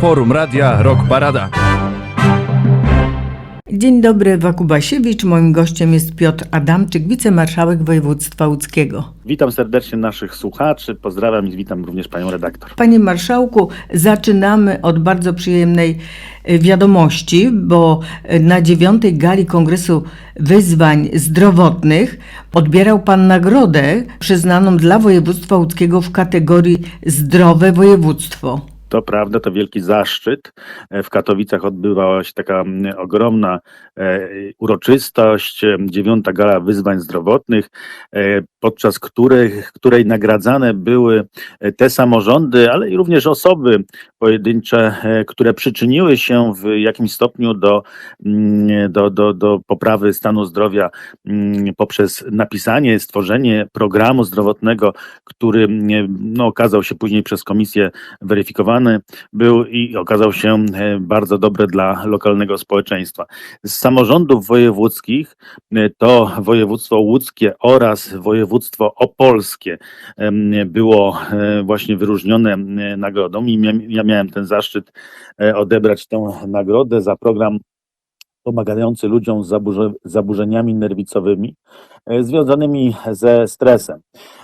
Forum Radia Rock Parada. Dzień dobry, Wakubasiewicz. Moim gościem jest Piotr Adamczyk, wicemarszałek województwa łódzkiego. Witam serdecznie naszych słuchaczy, pozdrawiam i witam również panią redaktor. Panie marszałku, zaczynamy od bardzo przyjemnej e, wiadomości, bo e, na dziewiątej gali Kongresu Wyzwań Zdrowotnych odbierał pan nagrodę przyznaną dla województwa łódzkiego w kategorii Zdrowe Województwo. To prawda, to wielki zaszczyt. E, W Katowicach odbywała się taka ogromna e, uroczystość, e, dziewiąta gala wyzwań zdrowotnych, podczas których, której nagradzane były te samorządy, ale i również osoby pojedyncze, które przyczyniły się w jakimś stopniu do, do, do, do poprawy stanu zdrowia poprzez napisanie, stworzenie programu zdrowotnego, który no, okazał się później przez komisję weryfikowany był i okazał się e, bardzo dobry dla lokalnego społeczeństwa. Z samorządów wojewódzkich e, to województwo łódzkie oraz województwo opolskie było e, właśnie wyróżnione nagrodą i ja miałem ten zaszczyt odebrać tę nagrodę za program pomagający ludziom z zaburze, zaburzeniami nerwicowymi e, związanymi ze stresem.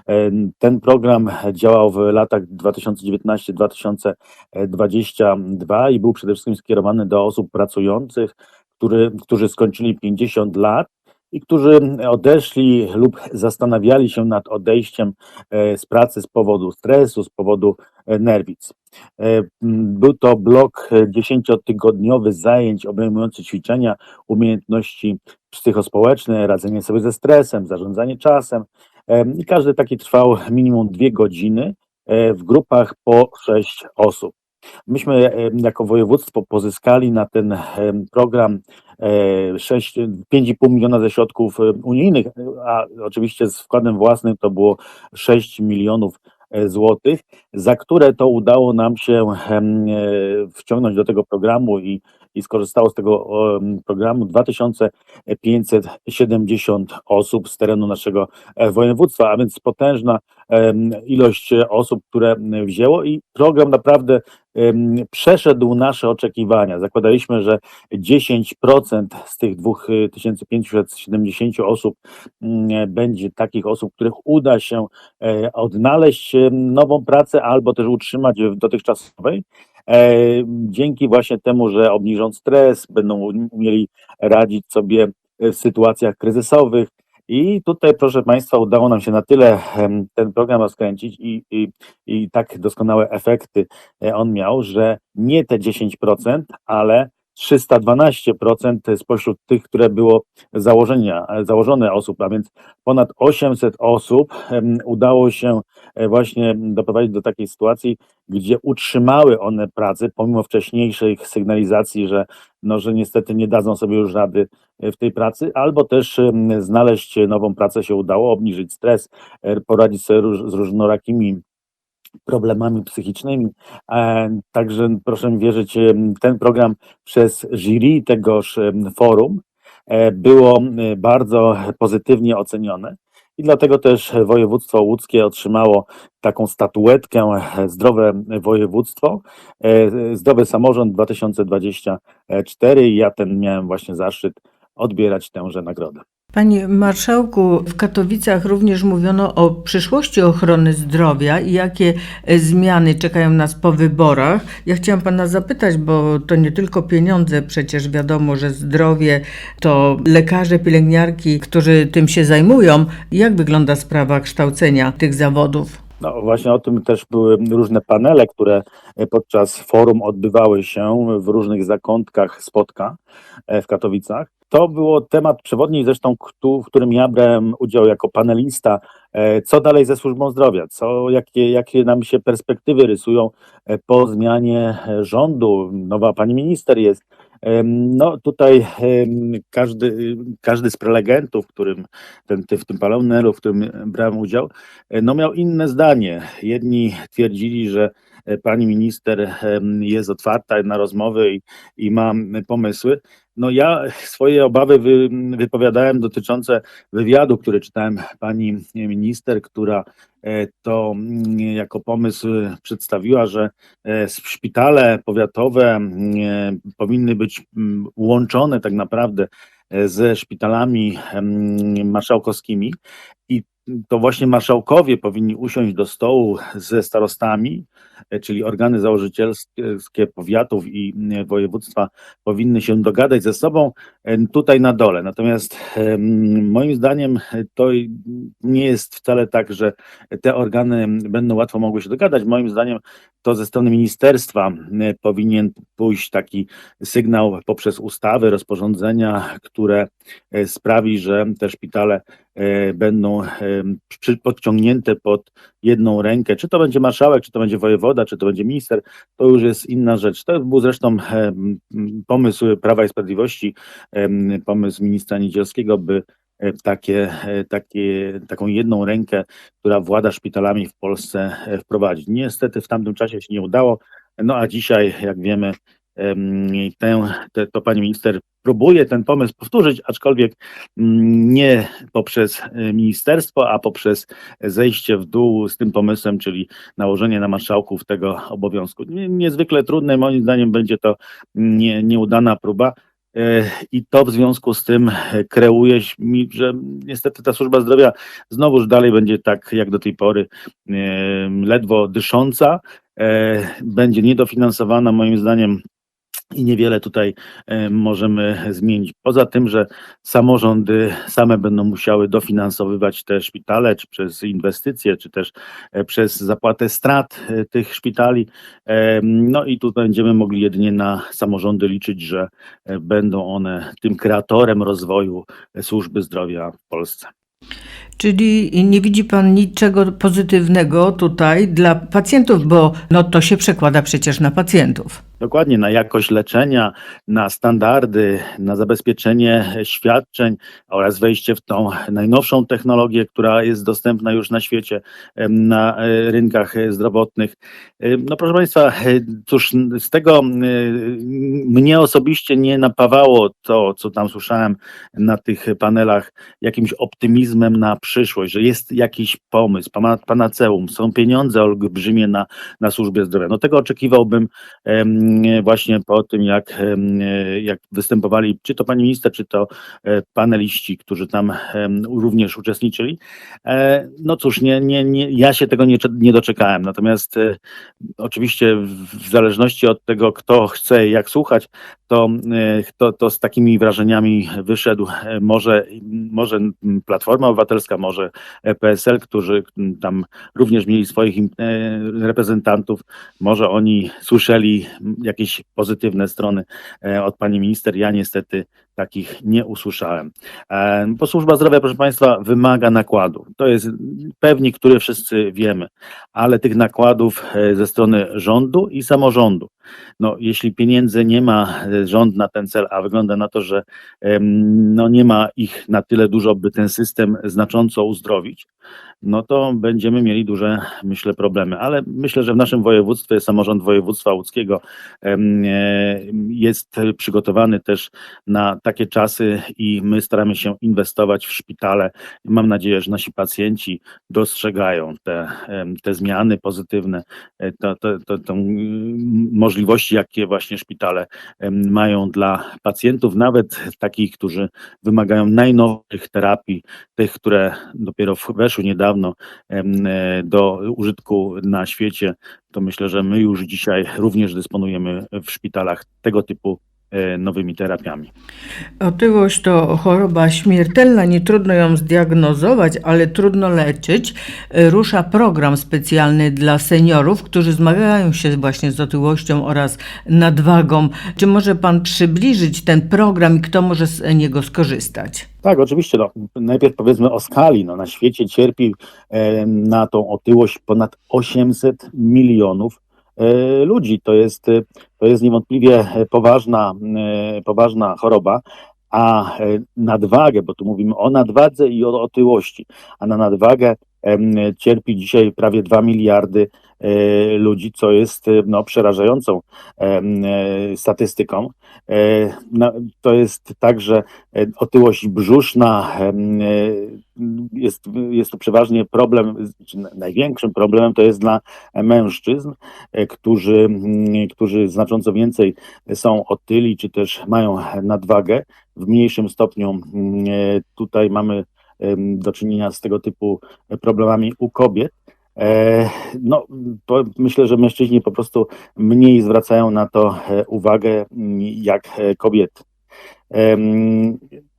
E, Ten program działał w latach 2019-2022 i był przede wszystkim skierowany do osób pracujących, który, którzy skończyli 50 lat i którzy odeszli lub zastanawiali się nad odejściem e, z pracy z powodu stresu, z powodu e, nerwic. E, Był to blok dziesięciotygodniowy zajęć obejmujący ćwiczenia, umiejętności psychospołeczne, radzenie sobie ze stresem, zarządzanie czasem. I każdy taki trwał minimum dwie godziny w grupach po sześć osób. Myśmy e, jako województwo pozyskali na ten e, program e, sześć- 5,5 miliona ze środków e, unijnych, a oczywiście z wkładem własnym to było 6 milionów e, złotych, za które to udało nam się e, wciągnąć do tego programu i, i skorzystało z tego em, programu 2570 osób z terenu naszego e, województwa, a więc potężna ilość osób, które m, wzięło i program naprawdę przeszedł nasze oczekiwania. Zakładaliśmy, że 10% z tych 2570 osób mm, będzie takich osób, których uda się e, odnaleźć nową pracę albo też utrzymać w dotychczasowej. E, Dzięki właśnie temu, że obniżą stres, będą um- umieli radzić sobie w sytuacjach kryzysowych. I tutaj, proszę Państwa, udało nam się na tyle ten program rozkręcić i, i, i tak doskonałe efekty e, on miał, że nie te 10%, ale 312% spośród tych, które było założenia, założone osób, a więc ponad 800 osób udało się e, właśnie doprowadzić do takiej sytuacji, gdzie utrzymały one pracę pomimo wcześniejszych sygnalizacji, że, no, że niestety nie dadzą sobie już rady e, w tej pracy, albo też znaleźć nową pracę się udało, obniżyć stres, e, poradzić sobie z różnorakimi problemami psychicznymi. E, Także proszę mi wierzyć, em, ten program przez jury tegoż em, forum e, było bardzo pozytywnie ocenione. I dlatego też województwo łódzkie otrzymało taką statuetkę e, Zdrowe Województwo, e, Zdrowy Samorząd 2024 i ja ten miałem właśnie zaszczyt odbierać tęże nagrodę. Panie marszałku, w Katowicach również mówiono o przyszłości ochrony zdrowia i jakie e, zmiany czekają nas po wyborach. Ja chciałam pana zapytać, bo to nie tylko pieniądze, przecież wiadomo, że zdrowie to lekarze, pielęgniarki, którzy tym się zajmują. Jak wygląda sprawa kształcenia tych zawodów? No właśnie o tym też były różne panele, które e, podczas forum odbywały się w różnych zakątkach spotka e, w Katowicach. To było temat przewodni, zresztą w którym ja brałem udział jako panelista. E, Co dalej ze służbą zdrowia? Co, jakie, jakie nam się perspektywy rysują po zmianie rządu? Nowa pani minister jest. No tutaj każdy, każdy z prelegentów, którym ten, w tym panelu, w którym brałem udział, e, no miał inne zdanie. Jedni twierdzili, że pani minister em, jest otwarta na rozmowy i, i ma pomysły. No ja swoje obawy wy, wypowiadałem dotyczące wywiadu, który czytałem pani minister, która e, to mm, jako pomysł przedstawiła, że e, szpitale powiatowe mm, powinny być mm, łączone tak naprawdę e, ze szpitalami marszałkowskimi i to właśnie marszałkowie powinni usiąść do stołu ze starostami, e, czyli organy założycielskie powiatów i e, województwa powinny się dogadać ze sobą e, tutaj na dole. Natomiast moim zdaniem e, to nie jest wcale tak, że te organy będą łatwo mogły się dogadać. Moim zdaniem to ze strony ministerstwa e, powinien pójść taki sygnał poprzez ustawy, rozporządzenia, które e, sprawi, że te szpitale e, będą e, podciągnięte pod jedną rękę. Czy to będzie marszałek, czy to będzie wojewoda, czy to będzie minister, to już jest inna rzecz. To był zresztą e, pomysł Prawa i Sprawiedliwości, em, pomysł ministra Niedzielskiego, by e, takie, e, takie, taką jedną rękę, która włada szpitalami w Polsce e, wprowadzić. Niestety w tamtym czasie się nie udało, no a dzisiaj, jak wiemy, em, tę, te, to pani minister próbuje ten pomysł powtórzyć, aczkolwiek mm, nie poprzez e, ministerstwo, a poprzez zejście w dół z tym pomysłem, czyli nałożenie na marszałków tego obowiązku. Nie- Niezwykle trudne, moim zdaniem będzie to nie, nieudana próba. E, I to w związku z tym e, kreuje, mi, że niestety ta służba zdrowia znowuż dalej będzie tak jak do tej pory ledwo dysząca, będzie niedofinansowana moim zdaniem i niewiele tutaj e, możemy zmienić. Poza tym, że samorządy same będą musiały dofinansowywać te szpitale, czy przez inwestycje, czy też e, przez zapłatę strat e, tych szpitali. No i tu będziemy mogli jedynie na samorządy liczyć, że będą one tym kreatorem rozwoju służby zdrowia w Polsce. Czyli nie widzi Pan niczego pozytywnego tutaj dla pacjentów, bo no to się przekłada przecież na pacjentów. Dokładnie, na jakość leczenia, na standardy, na zabezpieczenie świadczeń oraz wejście w tą najnowszą technologię, która jest dostępna już na świecie, na e, rynkach zdrowotnych. No proszę Państwa, e, cóż, z tego e, mnie osobiście nie napawało to, co tam słyszałem na tych panelach, jakimś optymizmem na przyszłość, że jest jakiś pomysł, pana- panaceum, są pieniądze olbrzymie na, na służbie zdrowia. No tego oczekiwałbym właśnie po tym, jak, jak występowali czy to pani minister, czy to e, paneliści, którzy tam również uczestniczyli. E, No cóż, nie, nie, nie, ja się tego nie, nie doczekałem. Natomiast e, oczywiście w, zależności od tego, kto chce jak słuchać, to, to, to z takimi wrażeniami wyszedł może, może Platforma Obywatelska, może e, PSL, którzy tam również mieli swoich e, reprezentantów, może oni słyszeli jakieś pozytywne strony e, od pani minister. Ja niestety takich nie usłyszałem. Bo służba zdrowia, proszę Państwa, wymaga nakładu. To jest pewnik, który wszyscy wiemy, ale tych nakładów ze strony rządu i samorządu. No, jeśli pieniędzy nie ma rząd na ten cel, a wygląda na to, że no, nie ma ich na tyle dużo, by ten system znacząco uzdrowić, no to będziemy mieli duże, myślę, problemy. Ale myślę, że w naszym województwie samorząd województwa łódzkiego e, jest przygotowany też na takie czasy i my staramy się inwestować w szpitale. Mam nadzieję, że nasi pacjenci dostrzegają te, te zmiany pozytywne, e, to, możliwości, jakie właśnie szpitale mają dla pacjentów, nawet takich, którzy wymagają najnowszych terapii, tych, które dopiero weszły niedawno e, do użytku na świecie, to myślę, że my już dzisiaj również dysponujemy w szpitalach tego typu nowymi terapiami. Otyłość to choroba śmiertelna, nie trudno ją zdiagnozować, ale trudno leczyć. E, Rusza program specjalny dla seniorów, którzy zmagają się właśnie z otyłością oraz nadwagą. Czy może Pan przybliżyć ten program i kto może z niego skorzystać? Tak, oczywiście. No, najpierw powiedzmy o skali. No, na świecie cierpi e, na tą otyłość ponad 800 milionów e, ludzi. To jest, e, to jest niewątpliwie e, poważna, e, poważna choroba. A e, nadwagę, bo tu mówimy o nadwadze i o otyłości, a na nadwagę cierpi dzisiaj prawie 2 miliardy e, ludzi, co jest e, no, przerażającą e, statystyką. E, no, To jest także e, otyłość brzuszna, e, jest, jest to przeważnie problem, największym problemem to jest dla mężczyzn, e, którzy, mm, którzy znacząco więcej są otyli, czy też mają nadwagę. W mniejszym stopniu mm, e, tutaj mamy do czynienia z tego typu problemami u kobiet. E, No, myślę, że mężczyźni po prostu mniej zwracają na to uwagę mm, jak kobiety.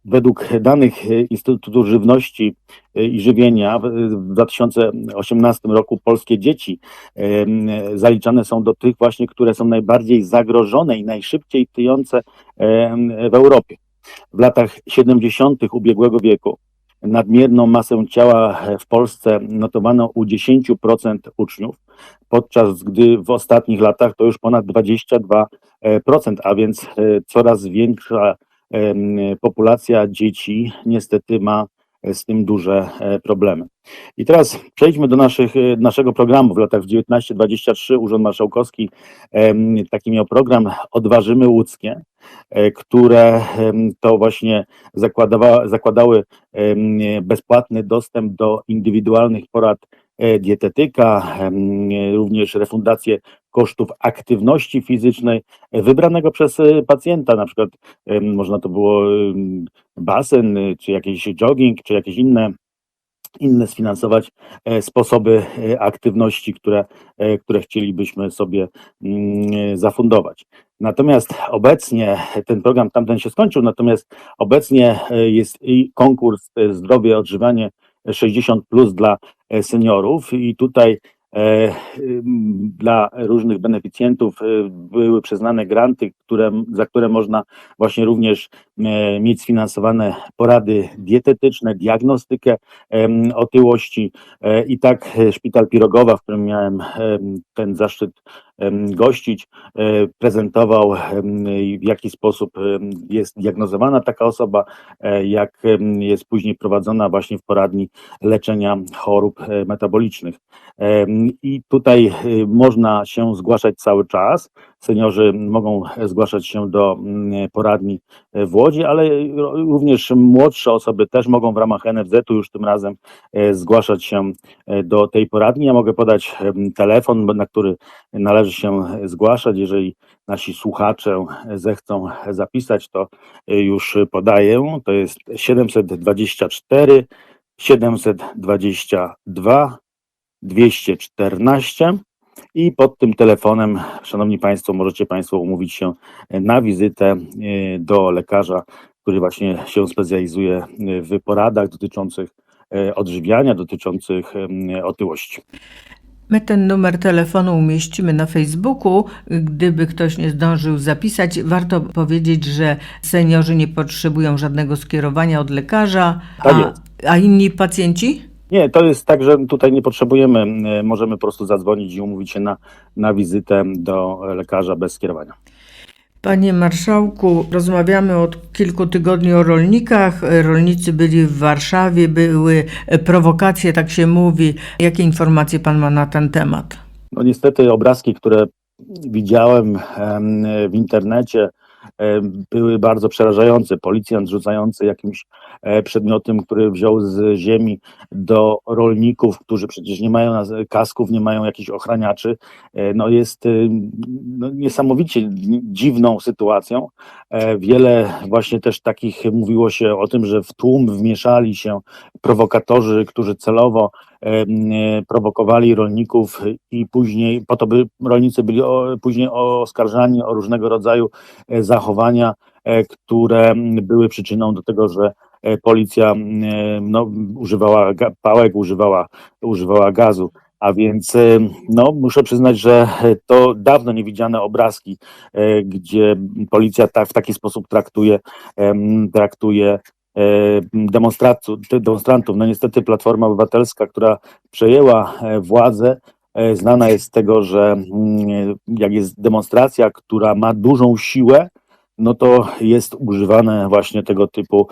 Według danych e, Instytutu Żywności e, i Żywienia w w 2018 roku polskie dzieci em, zaliczane są do tych właśnie, które są najbardziej zagrożone i najszybciej tyjące em, w Europie. W latach 70. ubiegłego wieku nadmierną masę ciała w Polsce notowano u 10% uczniów, podczas gdy w ostatnich latach to już ponad 22%, a więc e, coraz większa populacja dzieci niestety ma z tym duże e, problemy. I teraz przejdźmy do naszych, e, naszego programu. W latach 19-23 Urząd Marszałkowski taki miał program Odważymy Łódzkie, e, które to właśnie zakładały bezpłatny dostęp do indywidualnych porad dietetyka, również refundację kosztów aktywności fizycznej e, wybranego przez e, pacjenta, na przykład można to było basen, y, czy jakiś jogging, czy jakieś inne inne sfinansować e, sposoby e, aktywności, które, e, które chcielibyśmy sobie mm, e, zafundować. Natomiast obecnie ten program tamten się skończył, natomiast obecnie e, jest i konkurs e, Zdrowie, Odżywianie 60 plus dla e, seniorów i tutaj e, dla różnych beneficjentów e, były przyznane granty, które, za które można właśnie również e, mieć sfinansowane porady dietetyczne, diagnostykę otyłości. E, I tak e, Szpital Pirogowa, w którym miałem em, ten zaszczyt gościć, e, prezentował w jaki sposób jest diagnozowana taka osoba, e, jak jest później prowadzona właśnie w poradni leczenia chorób e, metabolicznych. I tutaj można się zgłaszać cały czas. Seniorzy mogą zgłaszać się do mm, poradni w Łodzi, ale również młodsze osoby też mogą w ramach NFZ-u już tym razem zgłaszać się do tej poradni. Ja mogę podać telefon, na który należy się zgłaszać. Jeżeli nasi słuchacze zechcą zapisać, to e, już podaję. To jest 724 722 214 i pod tym telefonem, Szanowni Państwo, możecie Państwo umówić się na wizytę e, do lekarza, który właśnie się specjalizuje e, w poradach dotyczących e, odżywiania, dotyczących em, otyłości. My ten numer telefonu umieścimy na Facebooku. Gdyby ktoś nie zdążył zapisać, warto powiedzieć, że seniorzy nie potrzebują żadnego skierowania od lekarza, Tak a, a inni pacjenci? Nie, to jest tak, że tutaj nie potrzebujemy, e, możemy po prostu zadzwonić i umówić się na, na wizytę do lekarza bez skierowania. Panie marszałku, rozmawiamy od kilku tygodni o rolnikach. Rolnicy byli w Warszawie, były prowokacje, tak się mówi. Jakie informacje pan ma na ten temat? No niestety obrazki, które widziałem em, w internecie, były bardzo przerażające. Policjant rzucający jakimś przedmiotem, który wziął z ziemi do rolników, którzy przecież nie mają kasków, nie mają jakichś ochraniaczy, e, no jest e, no niesamowicie dziwną sytuacją. E, Wiele właśnie też takich mówiło się o tym, że w tłum wmieszali się prowokatorzy, którzy celowo e, prowokowali rolników i później, po to by rolnicy byli później oskarżani o różnego rodzaju e, zachowania, e, które były przyczyną do tego, że e, policja m, e, no, używała pałek, używała, używała gazu. A więc e, no, muszę przyznać, że e, to dawno niewidziane obrazki, e, gdzie policja tak, w taki sposób traktuje, traktuje e, demonstrantów. No niestety Platforma Obywatelska, która przejęła e, władzę, e, znana jest z tego, że mm, jak jest demonstracja, która ma dużą siłę, no to jest używane właśnie tego typu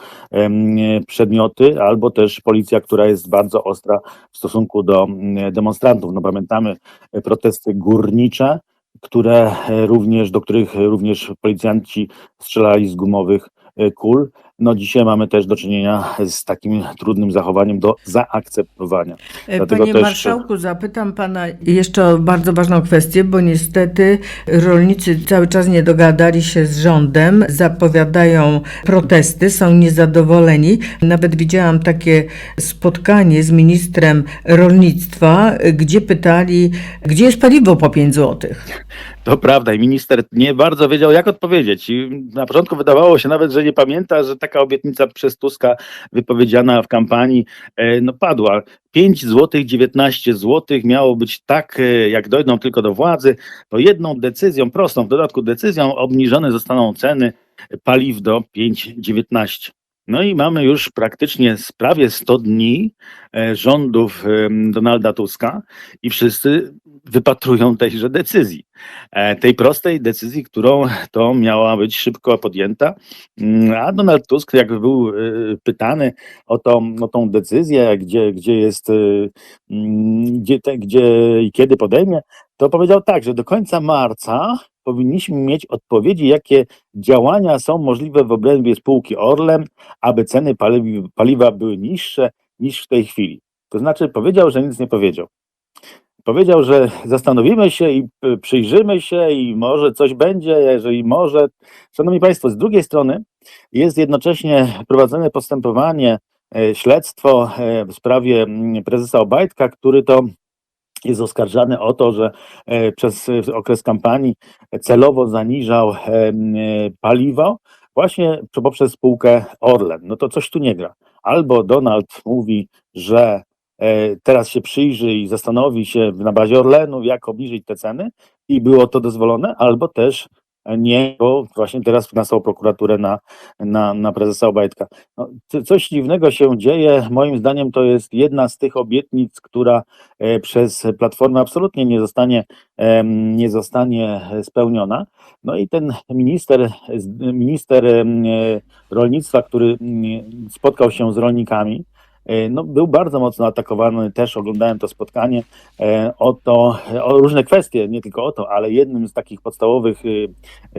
przedmioty, albo też policja, która jest bardzo ostra w stosunku do mm, demonstrantów. No pamiętamy e, protesty górnicze, które e, również, do których również policjanci strzelali z gumowych e, kul. No dzisiaj mamy też do czynienia z takim trudnym zachowaniem do zaakceptowania. E, Dlatego Panie też- marszałku, zapytam pana jeszcze o bardzo ważną kwestię, bo niestety rolnicy cały czas nie dogadali się z rządem, zapowiadają protesty, są niezadowoleni. Nawet widziałam takie spotkanie z ministrem rolnictwa, gdzie pytali, gdzie jest paliwo po 5 złotych. To prawda i minister nie bardzo wiedział, jak odpowiedzieć. I na początku wydawało się nawet, że nie pamięta, że taka obietnica przez Tuska wypowiedziana w kampanii e, no, padła. 5 zł, 19 zł miało być tak, e, jak dojdą tylko do władzy, to jedną decyzją, prostą w dodatku decyzją, obniżone zostaną ceny paliw do 5,19. No i mamy już praktycznie prawie 100 dni e, rządów Donalda Tuska i wszyscy wypatrują tejże decyzji. E, tej prostej decyzji, którą to miała być szybko podjęta. Mm, A Donald Tusk, jak był y, pytany o, to, o tą decyzję, gdzie, gdzie jest, y, mm, gdzie, te, gdzie i kiedy podejmie, to powiedział tak, że do końca marca powinniśmy mieć odpowiedzi, jakie działania są możliwe w obrębie spółki Orlen, aby ceny paliw, paliwa były niższe niż w tej chwili. To znaczy powiedział, że nic nie powiedział. Powiedział, że zastanowimy się i przyjrzymy się i może coś będzie, jeżeli może. Szanowni Państwo, z drugiej strony jest jednocześnie prowadzone postępowanie, e, śledztwo e, w sprawie mm, prezesa Obajtka, który to jest oskarżany o to, że e, przez okres kampanii celowo zaniżał paliwo właśnie poprzez spółkę Orlen. No to coś tu nie gra. Albo Donald mówi, że teraz się przyjrzy i zastanowi się na bazie Orlenu, jak obniżyć te ceny i było to dozwolone, albo też nie, bo właśnie teraz nasłał prokuraturę na, na, na prezesa Obajtka. No, co- coś dziwnego się dzieje. Moim zdaniem to jest jedna z tych obietnic, która e, przez Platformę absolutnie nie zostanie, nie zostanie spełniona. No i ten minister, minister e, rolnictwa, który mm, spotkał się z rolnikami, e, no, był bardzo mocno atakowany, też oglądałem to spotkanie, e, o to, o różne kwestie, nie tylko o to, ale jednym z takich podstawowych y,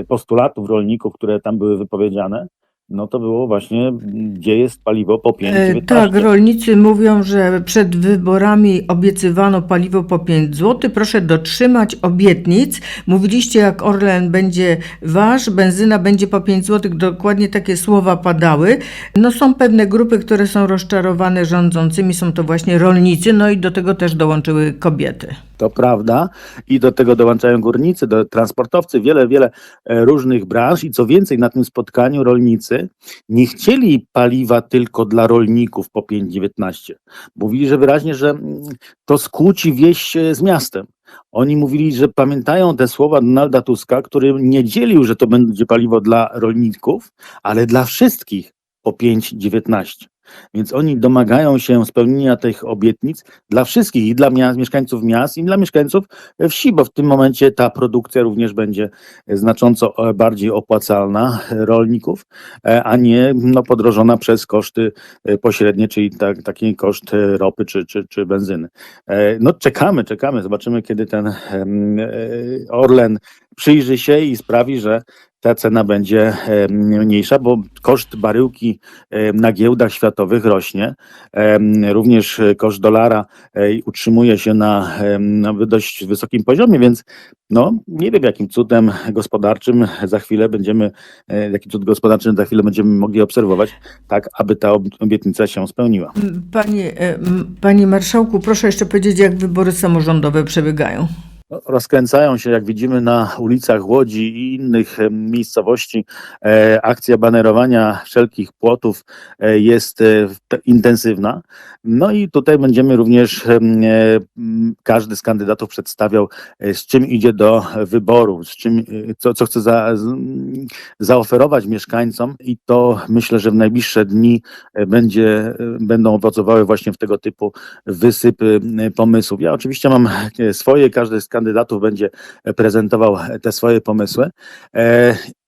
postulatów rolników, które tam były wypowiedziane, no to było właśnie, gdzie jest paliwo po 5,19. E, Tak, rolnicy mówią, że przed wyborami obiecywano paliwo po 5 zł. Proszę dotrzymać obietnic. Mówiliście, jak Orlen będzie wasz, benzyna będzie po 5 zł. Dokładnie takie słowa padały. No są pewne grupy, które są rozczarowane rządzącymi, są to właśnie rolnicy, no i do tego też dołączyły kobiety. To prawda. I do tego dołączają górnicy, do transportowcy, wiele, wiele e, różnych branż. I co więcej, na tym spotkaniu rolnicy nie chcieli paliwa tylko dla rolników po 5,19. Mówili, że wyraźnie, że mm, to skłóci wieś e, z miastem. Oni mówili, że pamiętają te słowa Donalda Tuska, który nie dzielił, że to będzie paliwo dla rolników, ale dla wszystkich po 5,19. Więc oni domagają się spełnienia tych obietnic dla wszystkich, i dla miast, mieszkańców miast, i dla mieszkańców e, wsi, bo w tym momencie ta produkcja również będzie znacząco e, bardziej opłacalna e, rolników, e, a nie no, podrożona przez koszty e, pośrednie, czyli tak, taki koszt e, ropy czy, czy, czy benzyny. E, No czekamy, czekamy, zobaczymy kiedy ten e, Orlen przyjrzy się i sprawi, że ta cena będzie mniejsza, bo koszt baryłki na giełdach światowych rośnie. Również koszt dolara utrzymuje się na, dość wysokim poziomie, więc no, nie wiem jakim cudem gospodarczym za chwilę będziemy, e, jaki cud gospodarczy za chwilę będziemy mogli obserwować, tak aby ta ob- obietnica się spełniła. Panie, panie marszałku, proszę jeszcze powiedzieć, jak wybory samorządowe przebiegają. Rozkręcają się, jak widzimy na ulicach Łodzi i innych miejscowości. E, akcja banerowania wszelkich płotów e, jest e, intensywna. No i tutaj będziemy również, każdy z kandydatów przedstawiał, z czym idzie do wyboru, z czym, co, co chce za, zaoferować mieszkańcom i to myślę, że w najbliższe dni będzie, będą owocowały właśnie w tego typu wysypy pomysłów. Ja oczywiście mam swoje, każdy z kandydatów będzie prezentował te swoje pomysły.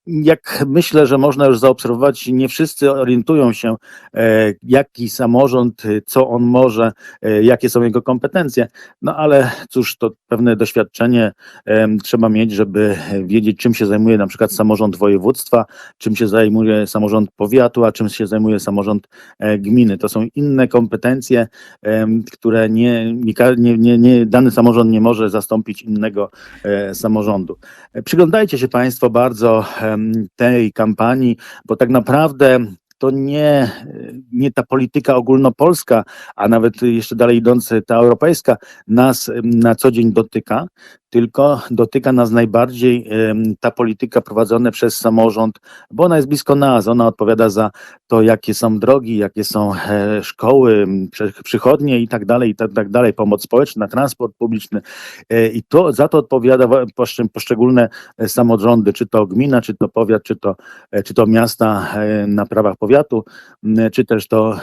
E, jak myślę, że można już zaobserwować, nie wszyscy orientują się, e, jaki samorząd, e, co on może, e, jakie są jego kompetencje. No ale cóż, to pewne doświadczenie em, trzeba mieć, żeby wiedzieć, czym się zajmuje na przykład samorząd województwa, czym się zajmuje samorząd powiatu, a czym się zajmuje samorząd e, gminy. To są inne kompetencje, które nie, nie, nie, nie, dany samorząd nie może zastąpić innego e, samorządu. E, Przyglądajcie się Państwo bardzo tej kampanii, bo tak naprawdę to nie, nie ta polityka ogólnopolska, a nawet jeszcze dalej idąc ta europejska nas na co dzień dotyka, tylko dotyka nas najbardziej ta polityka prowadzona przez samorząd, bo ona jest blisko nas, ona odpowiada za to, jakie są drogi, jakie są e, szkoły, przychodnie i tak dalej, i tak, tak dalej, pomoc społeczna, transport publiczny e, i to za to odpowiada poszczególne e, samorządy, czy to gmina, czy to powiat, czy to, czy to miasta na prawach powiatu, m, czy też to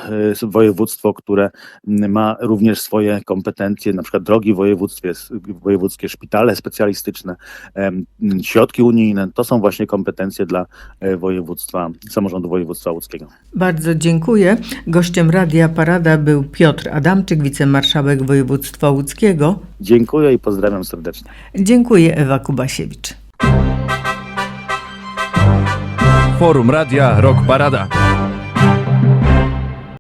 e, województwo, które ma również swoje kompetencje, na przykład drogi w województwie, wojewódzkie szpitale specjalistyczne, środki unijne, to są właśnie kompetencje dla e, województwa, samorządu województwa łódzkiego. Bardzo dziękuję. Gościem Radia Parada był Piotr Adamczyk, wicemarszałek województwa łódzkiego. Dziękuję i pozdrawiam serdecznie. Dziękuję Ewa Kubasiewicz. Forum Radia Rock Parada.